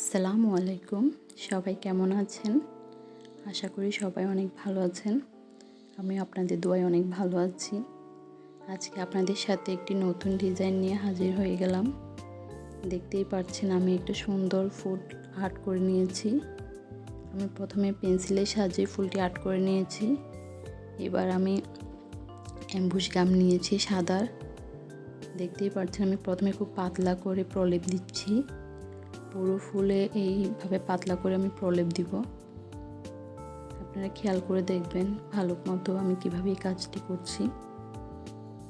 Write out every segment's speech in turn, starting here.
আসসালামু আলাইকুম। সবাই কেমন আছেন? আশা করি সবাই অনেক ভালো আছেন। আমি আপনাদের দোয়ায় অনেক ভালো আছি। আজকে আপনাদের সাথে একটি নতুন ডিজাইন নিয়ে হাজির হয়ে গেলাম। দেখতেই পাচ্ছেন আমি একটু সুন্দর ফুল আর্ট করে নিয়েছি। আমি প্রথমে পেন্সিলের সাহায্যে ফুলটি আর্ট করে নিয়েছি। এবার আমি অ্যাম্বুস গাম নিয়েছি সাদার। দেখতেই পাচ্ছেন আমি প্রথমে খুব পাতলা করে প্রলেপ দিচ্ছি। পুরো ফুলে এইভাবে পাতলা করে আমি প্রলেপ দিব। আপনারা খেয়াল করে দেখবেন ভালো মতো আমি কীভাবে এই কাজটি করছি।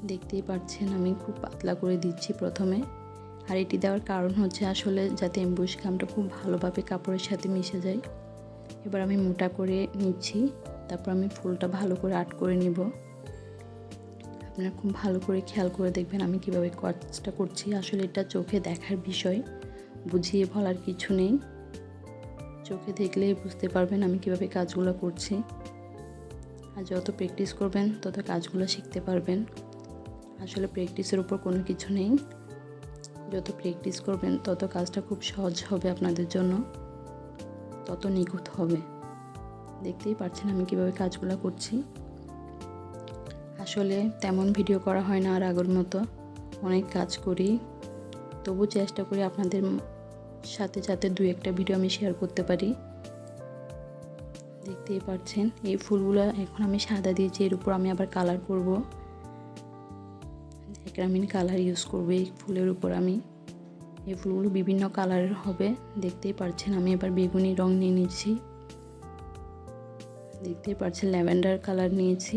দেখতেই পাচ্ছেন আমি খুব পাতলা করে দিচ্ছি প্রথমে। আর এটি দেওয়ার কারণ হচ্ছে আসলে যাতে এম্বুশ গামটা খুব ভালোভাবে কাপড়ের সাথে মিশে যায়। এবার আমি মোটা করে নিচ্ছি, তারপর আমি ফুলটা ভালো করে আর্ট করে নিব। আপনারা খুব ভালো করে খেয়াল করে দেখবেন আমি কীভাবে কাজটা করছি। আসলে এটা চোখে দেখার বিষয়। বুঝিয়ে বলার কিছু নেই। চোখে দেখলেই বুঝতে পারবেন আমি কীভাবে কাজগুলো করছি। আর যত প্র্যাকটিস করবেন, তত কাজগুলো শিখতে পারবেন। আসলে প্র্যাকটিসের উপর কোনো কিছু নেই। যত প্র্যাকটিস করবেন, তত কাজটা খুব সহজ হবে আপনাদের জন্য। তত নিখুঁত হবে। দেখতেই পারছেন আমি কীভাবে কাজগুলো করছি। আসলে তেমন ভিডিও করা হয় না আর আগের মতো। অনেক কাজ করি। তবু চেষ্টা করি আপনাদের সাথে সাথে দু একটা ভিডিও আমি শেয়ার করতে পারি। দেখতেই পাচ্ছেন এই ফুলগুলো এখন আমি সাদা দিয়েছি, এর উপর আমি আবার কালার করব। একরামিন কালার ইউজ করব এই ফুলের উপর আমি। এই ফুলগুলো বিভিন্ন কালারের হবে, দেখতেই পাচ্ছেন আমি এবার বেগুনি রং নিয়ে নিয়েছি দেখতেই পাচ্ছেন ল্যাভেন্ডার কালার নিয়েছি।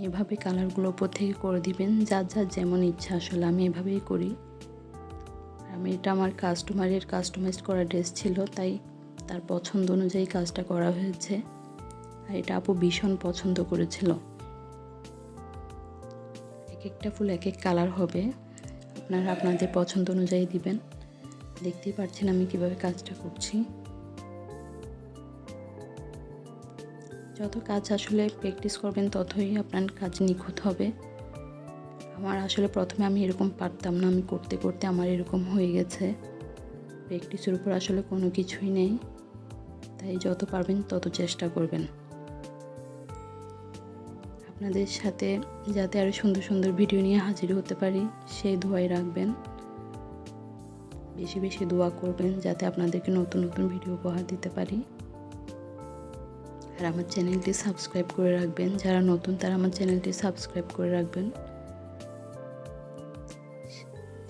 এভাবে কালারগুলো ওপর থেকে করে দিবেন, যার যার যেমন ইচ্ছা আসলে আমি এভাবেই করি। আমি এটা আমার কাস্টমারের কাস্টমাইজ করা ড্রেস ছিল, তাই তার পছন্দ অনুযায়ী কাজটা করা হয়েছে। আর এটা আপু ভীষণ পছন্দ করেছিল। এক একটা ফুল এক এক কালার হবে, আপনারা আপনাদের পছন্দ অনুযায়ী দিবেন। দেখতেই পাচ্ছেন আমি কীভাবে কাজটা করছি। যত কাজ আসলে প্র্যাকটিস করবেন, ততই আপনার কাজ নিখুঁত হবে। আমার আসলে প্রথমে আমি এরকম পারতাম না, আমি করতে করতে আমার এরকম হয়ে গেছে। প্র্যাকটিসের উপর আসলে কোনো কিছুই নেই। তাই যত পারবেন, তত চেষ্টা করবেন। আপনাদের সাথে যাতে আরও সুন্দর সুন্দর ভিডিও নিয়ে হাজির হতে পারি, সেই দোয়াই রাখবেন। বেশি বেশি দোয়া করবেন, যাতে আপনাদেরকে নতুন নতুন ভিডিও উপহার দিতে পারি। আর আমার চ্যানেলটি সাবস্ক্রাইব করে রাখবেন। যারা নতুন, তারা আমার চ্যানেলটি সাবস্ক্রাইব করে রাখবেন।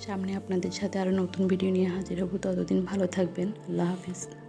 সামনে আপনাদের সাথে আরও নতুন ভিডিও নিয়ে হাজির হব। ততদিন ভালো থাকবেন। আল্লাহ হাফিজ।